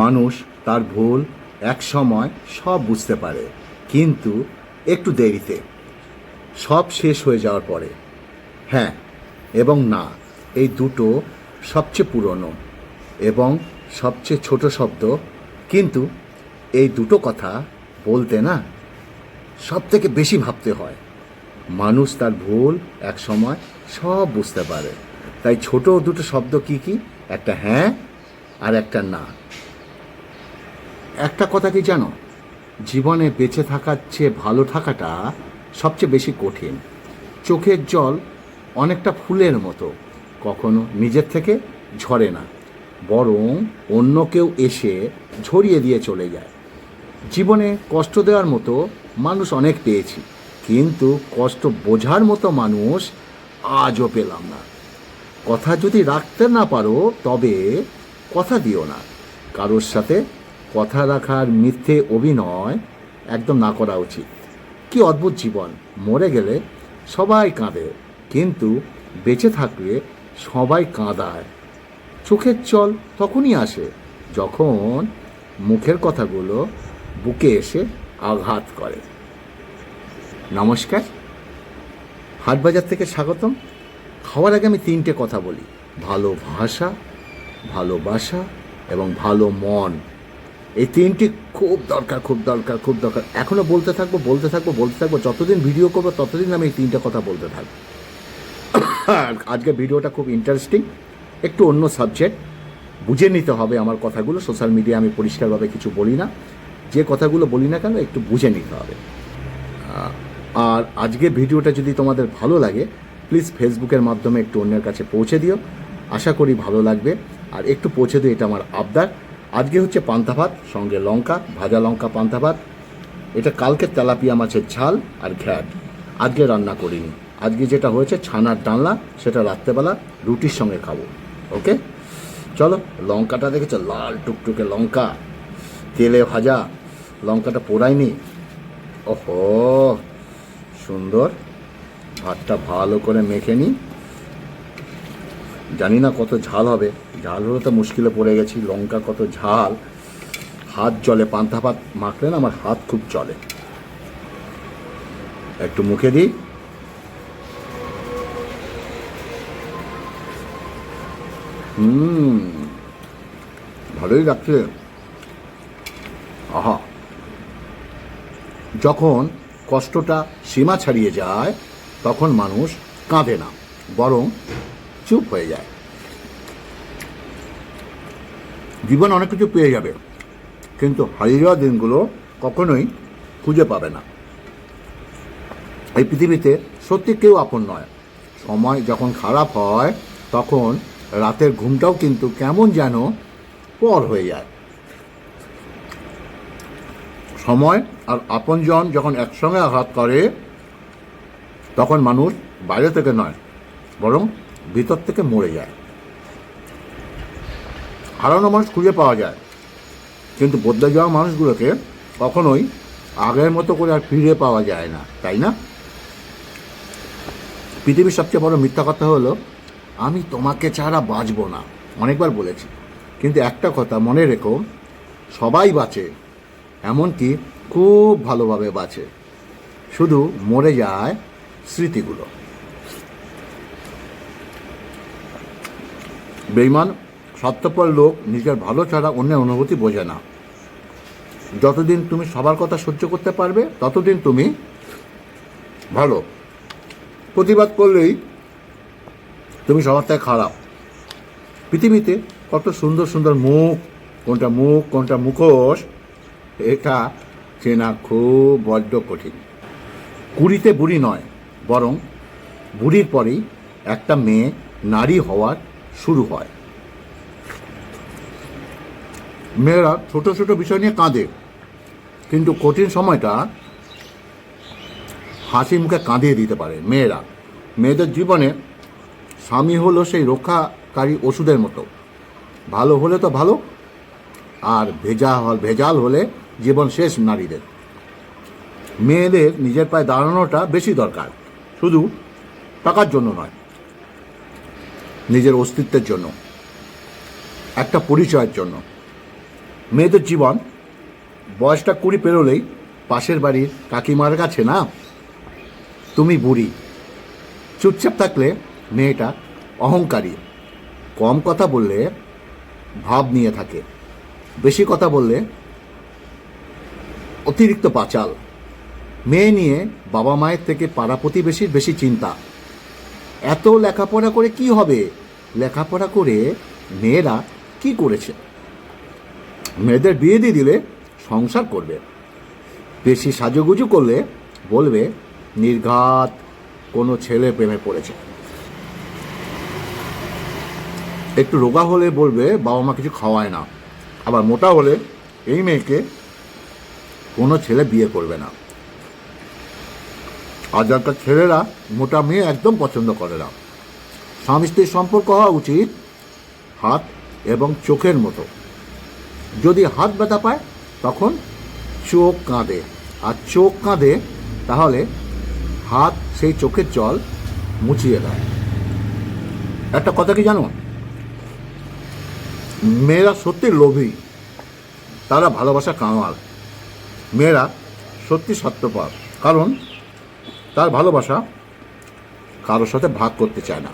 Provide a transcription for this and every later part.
মানুষ তার ভুল এক সময় সব বুঝতে পারে, কিন্তু একটু দেরিতে। সব শেষ হয়ে যাওয়ার পরে। হ্যাঁ এবং না, এই দুটো সবচেয়ে পুরনো এবং সবচেয়ে ছোট শব্দ। কিন্তু এই দুটো কথা বলতে না সব থেকে বেশি ভাবতে হয়। মানুষ তার ভুল এক সময় সব বুঝতে পারে। তাই ছোট দুটো শব্দ কি কি? একটা হ্যাঁ আর একটা না। একটা কথা কি জানো? জীবনে বেঁচে থাকার চেয়ে ভালো থাকাটা সবচেয়ে বেশি কঠিন। চোখের জল অনেকটা ফুলের মতো, কখনো নিজের থেকে ঝরে না, বরং অন্য কেউ এসে ঝরিয়ে দিয়ে চলে যায়। জীবনে কষ্ট দেওয়ার মতো মানুষ অনেক পেয়েছি, কিন্তু কষ্ট বোঝার মতো মানুষ আজও পেলাম না। কথা যদি রাখতে না পারো, তবে কথা দিও না। কারোর সাথে কথা রাখার মিথ্যে অভিনয় একদম না করা উচিত। কি অদ্ভুত জীবন। মরে গেলে সবাই কাঁদে, কিন্তু বেঁচে থাকলে সবাই কাঁদায়। চোখের চল তখনই আসে যখন মুখের কথাগুলো বুকে এসে আঘাত করে। নমস্কার। হাটবাজার থেকে স্বাগতম। খাওয়ার আগে আমি তিনটে কথা বলি। ভালো ভাষা ভালোবাসা এবং ভালো মন। এই তিনটি খুব দরকার খুব দরকার খুব দরকার। এখনও বলতে থাকব বলতে থাকব বলতে থাকব, যতদিন ভিডিও করব, ততদিন আমি এই তিনটে কথা বলতে থাকব। আজকে ভিডিওটা খুব ইন্টারেস্টিং একটু অন্য সাবজেক্ট বুঝে নিতে হবে আমার কথাগুলো সোশ্যাল মিডিয়া আমি পরিষ্কারভাবে কিছু বলি না। যে কথাগুলো বলি না কেন, একটু বুঝে নিতে হবে। আর আজকে ভিডিওটা যদি তোমাদের ভালো লাগে প্লিজ ফেসবুকের মাধ্যমে একটু অন্যের কাছে পৌঁছে দিও। আশা করি ভালো লাগবে। আর একটু পৌঁছে দিও, এটা আমার আবদার। আজকে হচ্ছে পান্তা ভাত, সঙ্গে লঙ্কা, ভাজা লঙ্কা পান্তা ভাত। এটা কালকে তেলাপিয়া মাছের ঝাল আর ঘ্যাট। আজকে রান্না করিনি। আজকে যেটা হয়েছে, ছানার ডালনা, সেটা রাত্রেবেলা রুটির সঙ্গে খাব। ওকে? চলো, লঙ্কাটা দেখেছ? লাল টুকটুকে লঙ্কা, তেলে ভাজা, লঙ্কাটা পোড়ায়নি ওহো, সুন্দর। ভাতটা ভালো করে মেখে নিই জানি না কত ঝাল হবে। ঝাল হলে তো মুশকিলে পড়ে গেছি, লঙ্কা কত ঝাল। হাত জলে পান্তা ভাত মাখলে না আমার হাত খুব চলে। একটু মুখে দিই। হুম, ভালোই লাগছে। আহা। যখন কষ্টটা সীমা ছাড়িয়ে যায়, তখন মানুষ কাঁদে না, বরং চুপ হয়ে যায়। জীবন অনেক কিছু পেয়ে যাবে, কিন্তু হারিয়ে যাওয়া দিনগুলো কখনোই খুঁজে পাবে না। এই পৃথিবীতে সত্যি কেউ আপন নয়। সময় যখন খারাপ হয়, তখন রাতের ঘুমটাও কিন্তু কেমন যেন পর হয়ে যায়। সময় আর আপনজন যখন একসঙ্গে আঘাত করে, তখন মানুষ বাইরে থেকে নয়, বরং ভিতর থেকে মরে যায়। হারানো মানুষ খুঁজে পাওয়া যায়। কিন্তু বদলে যাওয়া মানুষগুলোকে কখনোই আগের মতো করে আর ফিরে পাওয়া যায় না, তাই না? পৃথিবীর সবচেয়ে বড় মিথ্যা কথা হলো, আমি তোমাকে ছাড়া বাঁচবো না। অনেকবার বলেছি। কিন্তু একটা কথা মনে রেখো, সবাই বাঁচে, এমনকি খুব ভালোভাবে বাঁচে। শুধু মরে যায় স্মৃতিগুলো। বেইমান, স্বার্থপর লোক নিজের ভালো ছাড়া অন্যের অনুভূতি বোঝে না। যতদিন তুমি সবার কথা সহ্য করতে পারবে, ততদিন তুমি ভালো। প্রতিবাদ করলেই তুমি সবার থেকে খারাপ। পৃথিবীতে কত সুন্দর সুন্দর মুখ, কোনটা মুখ, কোনটা মুখোশ, এটা চেনা খুব বড্ড কঠিন। কুড়িতে বুড়ি নয়, বরং বুড়ির পরেই একটা মেয়ে নারী হওয়ার শুরু হয়। মেয়েরা ছোট ছোট বিষয় নিয়ে কাঁদে, কিন্তু কঠিন সময়টা হাসি মুখে কাঁদিয়ে দিতে পারে মেয়েরা। মেয়েদের জীবনে স্বামী হলো সেই রক্ষাকারী ওষুধের মতো। ভালো হলে তো ভালো, আর ভেজা হল ভেজাল হলে জীবন শেষ নারীদের। মেয়েদের নিজের পায়ে দাঁড়ানোটা বেশি দরকার, শুধু টাকার জন্য নয়। নিজের অস্তিত্বের জন্য, একটা পরিচয়ের জন্য। মেয়েদের জীবন, বয়সটা কুড়ি পেরোলেই পাশের বাড়ির কাকিমার কাছে, না? তুমি বুড়ি। চুপচাপ থাকলে মেয়েটা অহংকারী। কম কথা বললে ভাব নিয়ে থাকে। বেশি কথা বললে অতিরিক্ত পাচাল। মেয়ে নিয়ে বাবা মায়ের থেকে পাড়া প্রতিবেশীর বেশি চিন্তা। এত লেখাপড়া করে কি হবে? লেখাপড়া করে মেয়েরা কি করেছে? মেয়েদের বিয়ে দিয়ে দিলে সংসার করবে। বেশি সাজুগুজু করলে বলবে, নির্ঘাত কোনো ছেলে প্রেমে পড়েছে। একটু রোগা হলে বলবে, বাবা মা কিছু খাওয়ায় না। আবার মোটা হলে, এই মেয়েকে কোনো ছেলে বিয়ে করবে না। আজকালকার ছেলেরা মোটা মেয়ে একদম পছন্দ করে না। স্বামী স্ত্রীর সম্পর্ক হওয়া উচিত হাত এবং চোখের মতো। যদি হাত ব্যথা পায়, তখন চোখ কাঁদে। আর চোখ কাঁদে, তাহলে হাত সেই চোখের জল মুছিয়ে দেয়। একটা কথা কি জানো? মেয়েরা সত্যি লোভী, তারা ভালোবাসা কামাল। মেয়েরা সত্যি সত্যপর কারণ তার ভালোবাসা কারোর সাথে ভাগ করতে চায় না।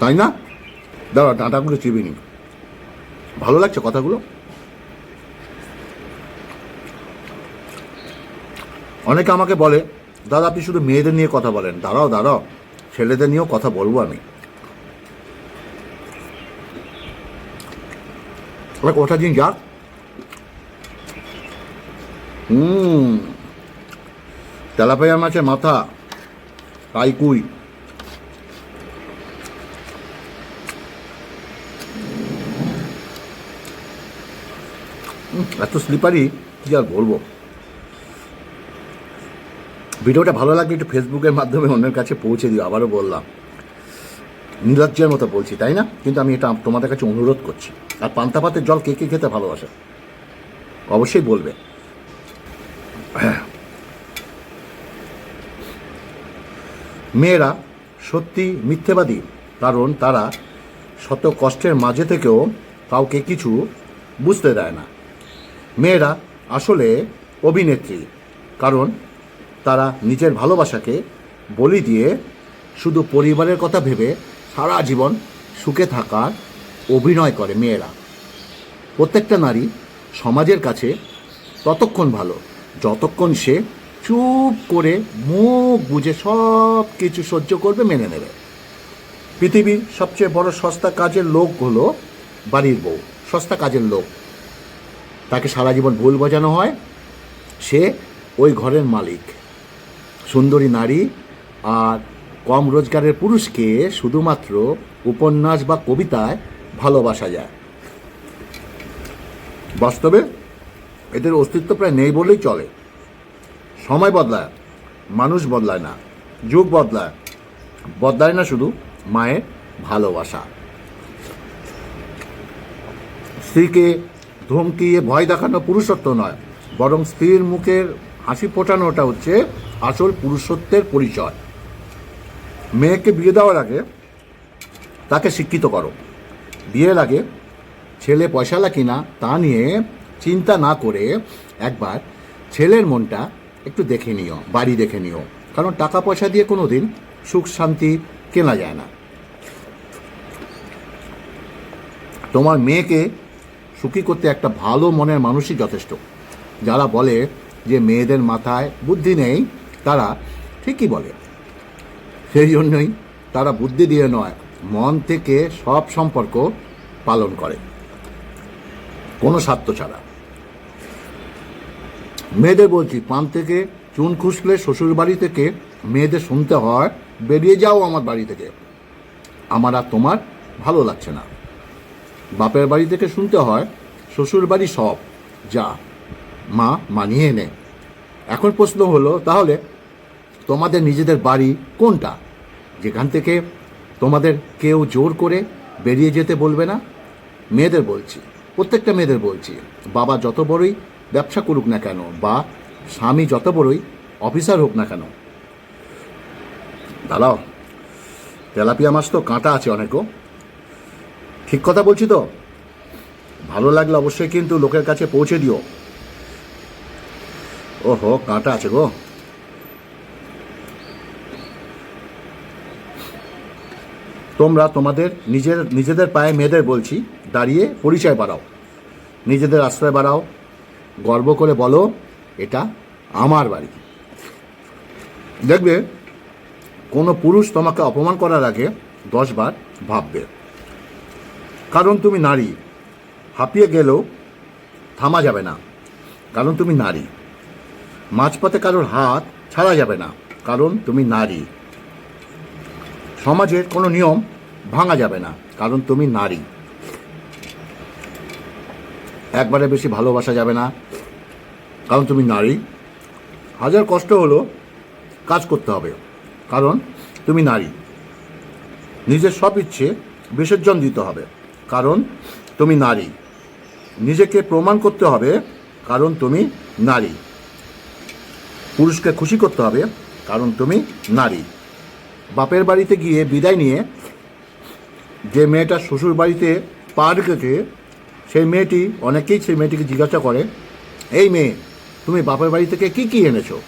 তাই না? দাঁড়া, ডাঁটাগুলো চিবিনি ভালো লাগছে কথাগুলো? অনেকে আমাকে বলে, দাদা, আপনি শুধু মেয়েদের নিয়ে কথা বলেন। দাঁড়াও দাঁড়াও। ছেলেদের নিয়েও কথা বলব আমি। কথা দিন যাক হুম। তেলাপাইয়া মাছের মাথা কাইকুই এত স্লিপারি কি আর বলব? ভিডিওটা ভালো লাগলে একটু ফেসবুকের মাধ্যমে অন্যের কাছে পৌঁছে দিও, আবারও বললাম। নির্লজ্জের মতো বলছি, তাই না? কিন্তু আমি এটা তোমাদের কাছে অনুরোধ করছি। আর পান্তা ভাতের জল কে কে খেতে ভালোবাসে? অবশ্যই বলবে। মেয়েরা সত্যি মিথ্যেবাদী, কারণ তারা শত কষ্টের মাঝে থেকেও কাউকে কিছু বুঝতে দেয় না। মেয়েরা আসলে অভিনেত্রী, কারণ তারা নিজের ভালোবাসাকে বলি দিয়ে শুধু পরিবারের কথা ভেবে সারা জীবন সুখে থাকার অভিনয় করে মেয়েরা। প্রত্যেকটা নারী সমাজের কাছে ততক্ষণ ভালো, যতক্ষণ সে চুপ করে মুখ বুঝে সব কিছু সহ্য করবে, মেনে নেবে। পৃথিবীর সবচেয়ে বড় সস্তা কাজের লোক হলো বাড়ির বউ, সস্তা কাজের লোক। তাকে সারা জীবন ভুল বোঝানো হয়। সে ওই ঘরের মালিক। সুন্দরী নারী আর কম রোজগারের পুরুষকে শুধুমাত্র উপন্যাস বা কবিতায় ভালোবাসা যায়। বাস্তবে এদের অস্তিত্ব প্রায় নেই বলেই চলে। সময় বদলায়, মানুষ বদলায় না, যুগ বদলায়। বদলায় না শুধু মায়ের ভালোবাসা। স্ত্রীকে ধমকিয়ে ভয় দেখানো পুরুষত্ব নয়, বরং স্ত্রীর মুখের হাসি ফোটানোটা হচ্ছে আসল পুরুষত্বের পরিচয়। মেয়েকে বিয়ে দেওয়ার আগে তাকে শিক্ষিত করো। বিয়ের আগে ছেলে পয়সালা কিনা তা নিয়ে চিন্তা না করে একবার ছেলের মনটা একটু দেখে নিও, বাড়ি দেখে নিও। কারণ টাকা পয়সা দিয়ে কোনো দিন সুখ, শান্তি কেনা যায় না। তোমার মেয়েকে সুখী করতে একটা ভালো মনের মানুষই যথেষ্ট। যারা বলে যে মেয়েদের মাথায় বুদ্ধি নেই, তারা ঠিকই বলে। সেই জন্যই তারা বুদ্ধি দিয়ে নয়, মন থেকে সব সম্পর্ক পালন করে। কোনো স্বার্থ ছাড়া। মেয়েদের বলছি পান থেকে চুন খুসলে শ্বশুর বাড়ি থেকে মেয়েদের শুনতে হয়, বেরিয়ে যাও আমার বাড়ি থেকে। আমার আর তোমার ভালো লাগছে না। বাপের বাড়ি থেকে শুনতে হয়, শ্বশুর বাড়ি সব, যা, মা মানিয়ে নে। এখন প্রশ্ন হলো, তাহলে তোমাদের নিজেদের বাড়ি কোনটা? যেখান থেকে তোমাদের কেউ জোর করে বেরিয়ে যেতে বলবে না? মেয়েদের বলছি, প্রত্যেকটা মেয়েদের বলছি, বাবা যত বড়ই ব্যবসা করুক না কেন বা স্বামী যত বড়ই অফিসার হোক না কেন। দাঁড়াও, তেলাপিয়া মাছ তো কাঁটা আছে অনেকও ঠিক কথা বলছি তো? ভালো লাগলে অবশ্যই কিন্তু লোকের কাছে পৌঁছে দিও। ওহো, কাঁটা আছে গো। তোমরা তোমাদের নিজের, নিজেদের পায়ে মেয়েদের বলছি, দাঁড়িয়ে পরিচয় বাড়াও। নিজেদের আশ্রয় বাড়াও। গর্ব করে বলো, এটা আমার বাড়ি। দেখবে, কোনো পুরুষ তোমাকে অপমান করার আগে দশবার ভাববে। কারণ তুমি নারী, হাঁপিয়ে গেলেও থামা যাবে না। কারণ তুমি নারী, মাঝপথে কারোর হাত ছাড়া যাবে না। কারণ তুমি নারী। সমাজের কোনো নিয়ম ভাঙা যাবে না। কারণ তুমি নারী। একবারে বেশি ভালোবাসা যাবে না। কারণ তুমি নারী। হাজার কষ্ট হলো কাজ করতে হবে। কারণ তুমি নারী। নিজের সব ইচ্ছে বিসর্জন দিতে হবে। কারণ তুমি নারী। নিজেকে প্রমাণ করতে হবে কারণ তুমি নারী। পুরুষকে খুশি করতে হবে কারণ তুমি নারী। বাপের বাড়িতে গিয়ে বিদায় নিয়ে যে মেয়েটা শ্বশুর বাড়িতে পা রেখেছে সেই মেয়েটি, অনেকেই সেই মেয়েটিকে জিজ্ঞাসা করে, এই মেয়ে, তুমি বাপের বাড়ি থেকে কী কী এনেছো?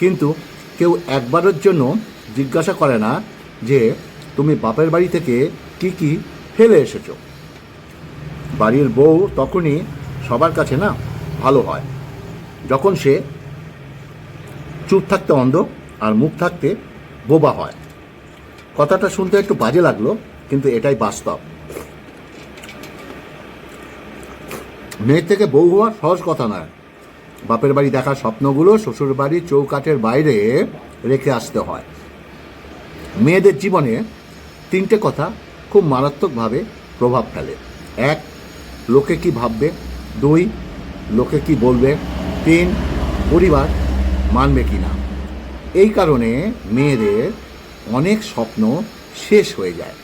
কিন্তু কেউ একবারের জন্য জিজ্ঞাসা করে না যে, তুমি বাপের বাড়ি থেকে কি কি ফেলে এসেছ? বাড়ির বউ তখনই সবার কাছে না ভালো হয়। যখন সে চুপ থাকতে অন্ধ আর মুখ থাকতে বোবা হয়। কথাটা শুনতে একটু বাজে লাগল, কিন্তু এটাই বাস্তব। মেয়ের থেকে বউ হওয়া সহজ কথা নয়। বাপের বাড়ি দেখার স্বপ্নগুলো শ্বশুর বাড়ির চৌকাঠের বাইরে রেখে আসতে হয়। মেয়েদের জীবনে তিনটে কথা খুব মারাত্মকভাবে প্রভাব ফেলে। এক, লোকে কি ভাববে? দুই, লোকে কি বলবে? তিন, পরিবার মানবে কি না এই কারণে মেয়েদের অনেক স্বপ্ন শেষ হয়ে যায়।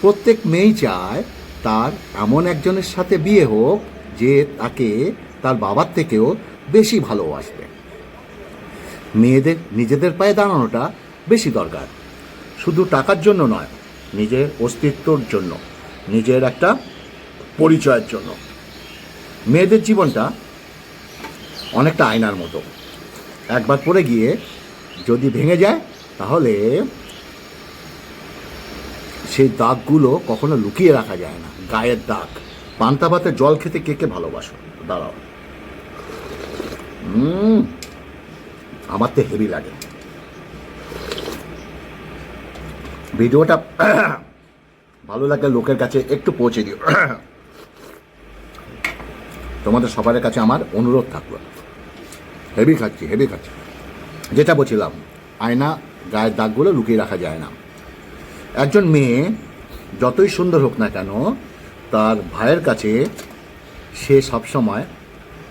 প্রত্যেক মেয়েই চায় তার এমন একজনের সাথে বিয়ে হোক যে তাকে তার বাবার থেকেও বেশি ভালোবাসবে। মেয়েদের, নিজেদের পায়ে দাঁড়ানোটা বেশি দরকার। শুধু টাকার জন্য নয়, নিজের অস্তিত্বর জন্য, নিজের একটা পরিচয়ের জন্য। মেয়েদের জীবনটা অনেকটা আয়নার মতো। একবার পড়ে গিয়ে যদি ভেঙে যায়, তাহলে সেই দাগগুলো কখনো লুকিয়ে রাখা যায় না, গায়ের দাগ। পান্তা ভাতে জল খেতে কে কে ভালোবাসো? দাঁড়াও। আমার তো হেভি লাগে। ভিডিওটা ভালো লাগলে লোকের কাছে একটু পৌঁছে দিও। তোমাদের সবার কাছে আমার অনুরোধ থাকল। হেভি খাচ্ছি হেভি খাচ্ছি। যেটা বলছিলাম, আয়না, গায়ের দাগগুলো লুকিয়ে রাখা যায় না। একজন মেয়ে, যতই সুন্দর হোক না কেন তার ভাইয়ের কাছে সে সবসময়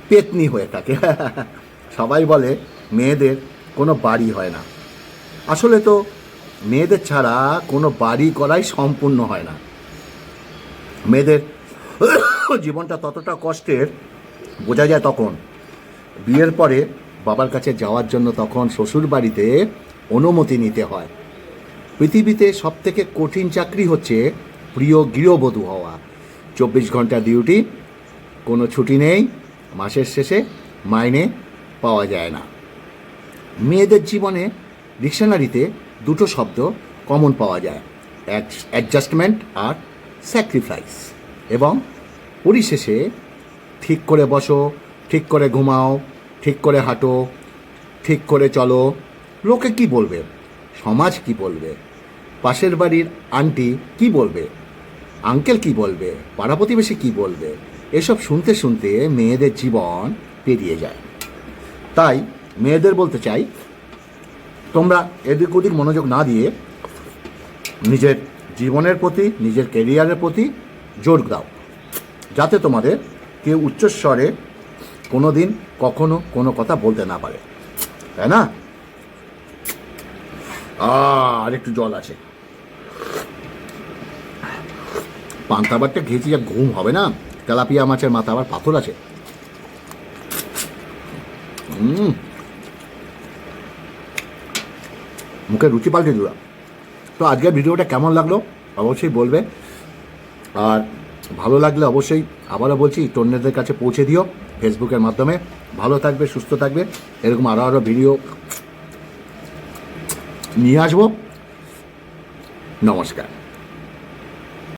পেতনি হয়ে থাকে। সবাই বলে, মেয়েদের কোনো বাড়ি হয় না। আসলে তো মেয়েদের ছাড়া কোনো বাড়ি করাই সম্পূর্ণ হয় না। মেয়েদের জীবনটা ততটা কষ্টের, বোঝা যায় তখন। বিয়ের পরে বাবার কাছে যাওয়ার জন্য তখন শ্বশুর বাড়িতে অনুমতি নিতে হয়। পৃথিবীতে সব থেকে কঠিন চাকরি হচ্ছে প্রিয় গৃহবধূ হওয়া। চব্বিশ ঘণ্টা ডিউটি কোনো ছুটি নেই, মাসের শেষে মাইনে পাওয়া যায় না। মেয়েদের জীবনে ডিকশনারিতে দুটো শব্দ কমন পাওয়া যায় অ্যাডজাস্টমেন্ট আর স্যাক্রিফাইস এবং পরিশেষে, ঠিক করে বসো, ঠিক করে ঘুমাও, ঠিক করে হাঁটো, ঠিক করে চলো, লোকে কি বলবে? সমাজ কি বলবে? পাশের বাড়ির আন্টি কি বলবে? আঙ্কেল কি বলবে? পাড়া প্রতিবেশী কি বলবে? এসব শুনতে শুনতে মেয়েদের জীবন পেরিয়ে যায়। তাই মেয়েদের বলতে চাই, তোমরা এদিক ওদিক মনোযোগ না দিয়ে নিজের জীবনের প্রতি, নিজের কেরিয়ারের প্রতি জোর দাও। যাতে তোমাদের কেউ উচ্চস্বরে কোনো দিন কখনো কোনো কথা বলতে না পারে। তাই না? আর একটু জল আছে। পান্তাবারটা খেয়েছি যা ঘুম হবে না? তেলাপিয়া মাছের মাথা আবার পাথর আছে। মুখে রুচি পাল্টে দিলাম। তো আজকের ভিডিওটা কেমন লাগল? অবশ্যই বলবে। আর ভালো লাগলে অবশ্যই আবারও বলছি টন্যদের কাছে পৌঁছে দিও ফেসবুকের মাধ্যমে। ভালো থাকবে, সুস্থ থাকবে। এরকম আরও আরও ভিডিও নিয়ে আসব। নমস্কার।